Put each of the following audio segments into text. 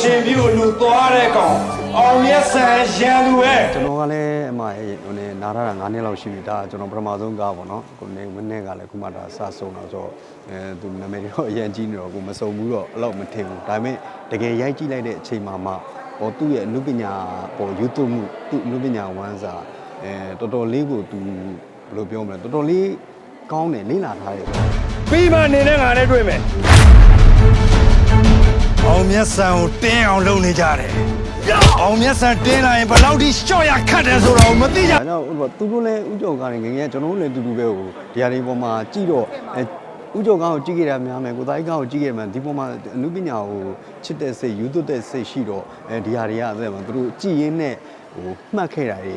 ရှင်ပြူလူသွားတဲ့ကောင်အောင်မြတ်ဆန်ရန်သူရဲ့ကျွန်တော်ကလည်းအမဟိုနေနားရတာ9နှစ်လောက်ရှိပြီဒါကျွန်တော်ပထမဆုံးကားပေါ့နော်ကိုနေမနေ့ကလည်းခုမှဒါစဆုံးတော့ဆိုတော့အဲသူနာမည်တော့အရင်ကြီးနေတော့ကိုမစုံဘူးတော့အဲ့လောက်မထင်ဘူးဒါပေမဲ့တကယ်ရိုက်ကြည့်လိုက်တဲ့အချိန်မှာမှဟောသူ့ရဲ့အနုပညာပေါ် YouTube မှုသူ့အနုပညာဝမ်းစာအဲတော်တော်လေးကိုသူဘယ်လိုပြောမလဲတော်တော်လေးကောင်းတယ်လေးလာထားတယ်ပေါ့ပြီးမှနေနဲ့ငါနဲ့တွေ့မယ်အောင် မြတ်ဆန်ကိုတင်းအောင်လုပ်နေကြတယ်အောင်မြတ်ဆန်တင်းလာရင်ဘယ်လောက်ထိရှော့ရခတ်တယ်ဆိုတော့မသိကြဒါကြောင့်ဥပမာသူတို့လည်းဥကြုံကားနေငယ်ငယ်ကျွန်တော်တို့လည်းတူတူပဲဟိုဒီဟာတွေပေါ်မှာကြည့်တော့အဲဥကြုံကားကိုကြည့်ကြတာများမယ်ကိုသားကြီးကားကိုကြည့်ကြမှဒီပေါ်မှာအနုပညာကိုချစ်တဲ့စိတ်ယူသွတ်တဲ့စိတ်ရှိတော့အဲဒီဟာတွေကအဲ့မှာသူတို့ကြည်ရင်းနဲ့ဟိုမှတ်ခဲ့တာတွေ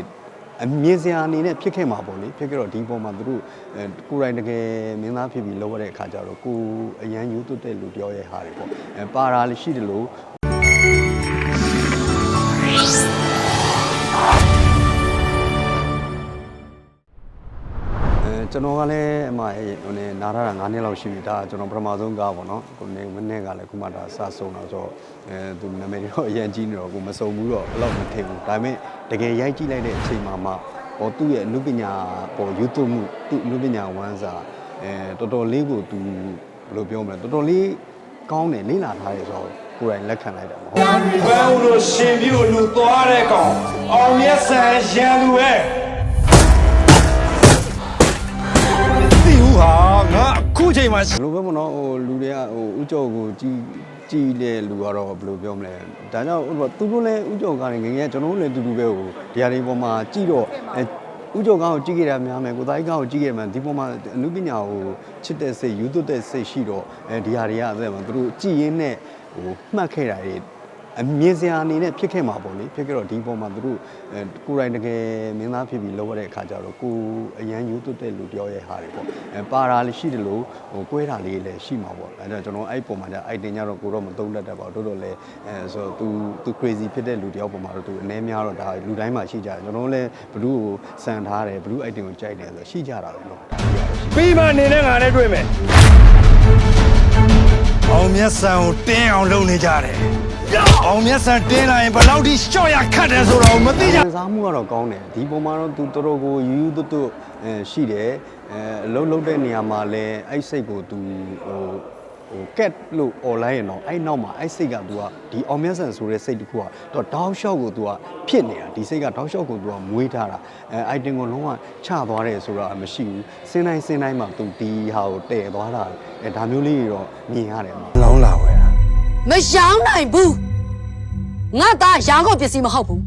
အမြင်စရာအနေနဲ့ဖြစ်ခဲ့မှာပေါ့လေဖြစ်ခဲ့တော့ဒီပေါ်မှာသူတို့အဲကိုယ်တိုင်တကယ်မင်းသားဖြစ်ပြီးလောက်ရတဲ့အခါကျတော့ကိုယ်အရန်ယူသွတ်တဲ့လူပြောရဲဟာတွေပေါ့အဲပါတာလည်းရှိတယ်လို့ ကျွန်တော်ကလည်းအမဟိုနေနားရတာ9နှစ်လောက်ရှိပြီဒါကျွန်တော်ပထမဆုံးကားပေါ့နော်ကိုနေမနေ့ကလည်းခုမှဒါစဆုံးတော့ဆိုတော့အဲသူနာမည်တော့အရင်ကြီးနေတော့ကိုမစုံဘူးတော့အဲ့လောက်မထင်ဘူးဒါပေမဲ့တကယ်ရိုက်ကြည့်လိုက်တဲ့အချိန်မှာမှဟောသူ့ရဲ့အနုပညာပေါ် YouTube မှုသူ့အနုပညာဝမ်းစာအဲတော်တော်လေးကိုသူဘယ်လိုပြောမလဲတော်တော်လေးကောင်းတယ်လေးလာထားတယ်ဆိုတော့ကိုယ်တိုင်လက်ခံလိုက်တာပေါ့ဘန်းဦးလို့ရှင်ပြူလူသွားတဲ့ကောင်အောင်မြတ်ဆန်ရန်သူရဲ့ ခုချိန်မှာဘယ်လိုပဲမနော်ဟိုလူတွေကဟိုဥကြောကိုကြီးကြီးတဲ့လူကတော့ဘယ်လိုပြောမလဲဒါကြောင့်ဟိုသူတို့လည်းဥကြောကားနေငယ်ငယ်ကျွန်တော်တို့လည်းတူတူပဲဟိုဒီဟာတွေပေါ်မှာကြည့်တော့အဲဥကြောကားကိုကြည့်ကြတာများမယ်ကိုသားကြီးကားကိုကြည့်ကြမှဒီပေါ်မှာအနုပညာကိုချစ်တဲ့စိတ်ယူသွတ်တဲ့စိတ်ရှိတော့အဲဒီဟာတွေကအဲ့မှာသူတို့ကြည်ရင်းနဲ့ဟိုမှတ်ခဲ့တာတွေ အမြင်စရာအနေနဲ့ဖြစ်ခဲ့မှာပေါ့လေဖြစ်ခဲ့တော့ဒီပေါ်မှာသူတို့အဲကိုယ်တိုင်တကယ်မင်းသားဖြစ်ပြီးလောက်ရတဲ့အခါကျတော့ကိုယ်အရန်ယူသွတ်တဲ့လူပြောရဲဟာတွေပေါ့အဲပါတာလည်းရှိတယ်လို့ဟိုကွဲတာလေးလည်းရှိမှာပေါ့အဲဒါကြောင့်ကျွန်တော်အဲ့ပုံမှာじゃအိုက်တင်ကြတော့ကိုတော့မသုံးတတ်တတ်ပါဘူးတိုးတော့လည်းအဲဆိုတော့ तू तू crazy ဖြစ်တဲ့လူတယောက်ပုံမှာတော့ तू အနေများတော့ဒါလူတိုင်းမှာရှိကြတယ်ကျွန်တော်လည်းဘလူးကိုစံထားတယ်ဘလူးအိုက်တင်ကိုကြိုက်တယ်ဆိုတော့ရှိကြတာပဲเนาะဒါကြီးရတယ်ရှိ ပြီးမှနေနဲ့ငါနဲ့တွေ့မယ် အောင်မြတ်ဆန်ကိုတင်းအောင်လုပ်နေကြတယ် အောင်မြတ်ဆန်တင်းလာရင်ဘယ်လောက်ထိရှော့ရခတ်တယ်ဆိုတော့မသိကြခံစားမှုကတော့ကောင်းတယ်ဒီပုံမှာတော့သူတော်တော်ကိုယူယူသွတ်သွတ်အဲရှိတယ်အဲအလုံးလုံးတဲ့နေရာမှာလည်းအဲ့စိတ်ကိုသူဟိုဟိုကက်လို့ online ရတော့အဲ့နောက်မှာအဲ့စိတ်ကသူကဒီအောင်မြတ်ဆန်ဆိုတဲ့စိတ်တခုကတော့တောက်လျှောက်ကိုသူကဖြစ်နေတာဒီစိတ်ကတောက်လျှောက်ကိုသူကမွေးထားတာအဲ item ကိုလုံးဝချသွားတယ်ဆိုတာမရှိဘူးစင်းတိုင်းစင်းတိုင်းမှာသူဒီဟာကိုတည်သွားတာအဲဒါမျိုးလေးတွေတော့မြင်ရတယ်မှာလောင်းလာဝဲတာ မရောင်းနိုင်ဘူးငါသားရောင်းကုန်ပစ္စည်းမဟုတ်ဘူး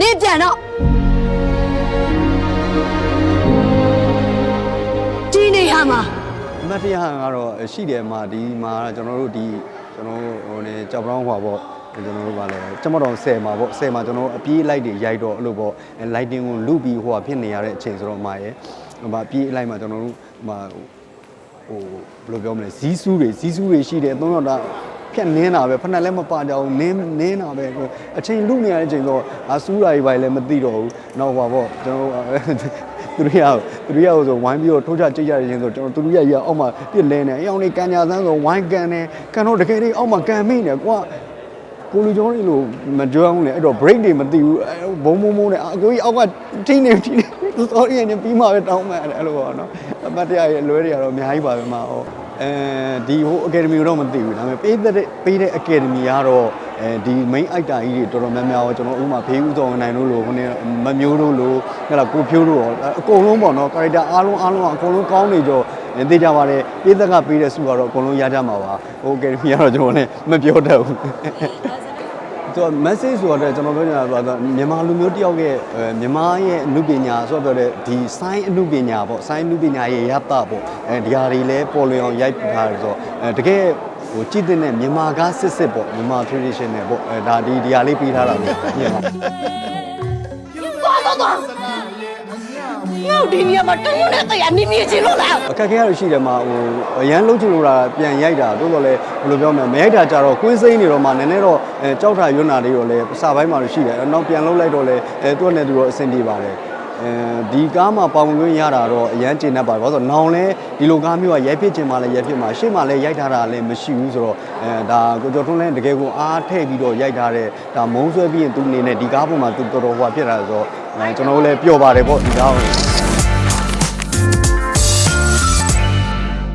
နေပြန်တော့ဒီနေရာမှာအမတ်တရားကတော့ရှိတယ်မှာဒီမှာကျွန်တော်တို့ဒီကျွန်တော်ဟိုနေကြောက်ပြောင်းဟွာပေါ့ကျွန်တော်တို့ကလည်းကျမတော်10မှာပေါ့10မှာကျွန်တော်အပြေးလိုက်တွေရိုက်တော့အဲ့လိုပေါ့ lighting ကိုလူပြီးဟိုဖြစ်နေရတဲ့အချိန်ဆိုတော့မှာရယ်ဟိုမှာပြေးလိုက်မှာကျွန်တော်တို့ဟိုမှာ ဟိုဘယ်လိုပြောမလဲဇီးဆူးတွေဇီးဆူးတွေရှိတယ်သုံးတော့ဒါဖြတ်နင်းတာပဲဖက်နဲ့လည်းမပါကြဘူးနင်းနင်းတာပဲအချိန်လူနေရတဲ့အချိန်တော့အဆူးတာကြီးပဲလည်းမသိတော့ဘူးနောက်ဟွာပေါ့ကျွန်တော်သူတို့ရသူတို့ရဆိုဝိုင်းပြီးတော့ထိုးချကြိတ်ရတဲ့ချင်းဆိုကျွန်တော်သူတို့ရရအောက်မှာပြစ်လဲနေအအောင်လေးကန်ညာဆန်းဆိုဝိုင်းကန်နေကန်တော့တကယ်လေးအောက်မှာကန်မိနေကွာကိုလူကျော်လေးလို့မကြောက်ဘူးလေအဲ့တော့ break တွေမသိဘူးဘုံဘုံဘုံနဲ့အကိုကြီးအောက်ကထိနေထိနေ sorry နေပြီးမှပဲတောင်းမှအဲ့လိုပေါ့နော်အမတ်တရားရဲ့အလွဲတွေကတော့အများကြီးပါပဲမှာဟောအဲဒီဟို academy တော့မသိဘူးဒါပေမဲ့ပေးတဲ့ပေးတဲ့ academy ကတော့အဲဒီ main actor ကြီးတွေတော်တော်များများရောကျွန်တော်ဥမာဖေးဦးစောနိုင်တို့လို့ဟိုနေမမျိုးတို့လို့ဟဲ့လားကိုဖြိုးတို့ရောအကုန်လုံးပေါ့နော် character အားလုံးအားလုံးကအကုန်လုံးကောင်းနေကြသိကြပါတယ်ပေးသက်ကပေးတဲ့စုကတော့အကုန်လုံးရကြမှာပါဟို academy ကတော့ကျွန်တော်လည်းမပြောတတ်ဘူး သူက message ဆိုတော့ကျွန်တော်ပြောနေတာဆိုတော့မြန်မာလူမျိုးတယောက်ရဲ့အဲမြန်မာရဲ့အမှုပညာဆိုတော့ပြောတဲ့ဒီ sign အမှုပညာပေါ့ sign အမှုပညာရဲ့ရတာပေါ့အဲဒီဟာတွေလည်းပေါ်လွင်အောင်ရိုက်ထားတယ်ဆိုတော့အဲတကယ်ဟိုကြည့်တဲ့မြန်မာကားစစ်စစ်ပေါ့မြန်မာ traditional ပေါ့အဲဒါဒီဒီဟာလေးပေးထားတာပေါ့ညင်ပါသွားတော့သွား ငေါဒီနေရာမှာတမနဲ့တရားနေနေချင်လို့လားအခက်အခဲရရှိတယ်မှာဟိုအရန်လုံးချလို့တာပြန်ရိုက်တာတိုးတော့လဲဘယ်လိုပြောမလဲမရိုက်တာကြတော့ကွင်းစိမ့်နေတော့မှနည်းနည်းတော့အဲကြောက်တာရွံ့တာလေးတော့လဲစာပိုင်းမှာတော့ရှိတယ်နောက်ပြန်လုံးလိုက်တော့လဲအဲသူ့နဲ့သူတော့အဆင်ပြေပါတယ်အဲအဲ ဒီကားမှာပါဝင်ခွင့်ရတာတော့အရန်ကျေနပ်ပါတယ်ဘာလို့လဲဆိုတော့နောင်လဲဒီလိုကားမျိုးကရိုက်ဖြစ်ချင်မှလည်းရိုက်ဖြစ်မှာရှေ့မှာလည်းရိုက်ထားတာလည်းမရှိဘူးဆိုတော့အဲဒါကိုကျော်ထွန်းလဲတကယ်ကိုအားထည့်ပြီးတော့ရိုက်ထားတဲ့ဒါမုံဆွဲပြီးရင်သူအနေနဲ့ဒီကားပေါ်မှာသူတော်တော်ဟွာဖြစ်တာဆိုတော့အဲကျွန်တော်တို့လည်းပျော်ပါတယ်ပေါ့ဒီကားကို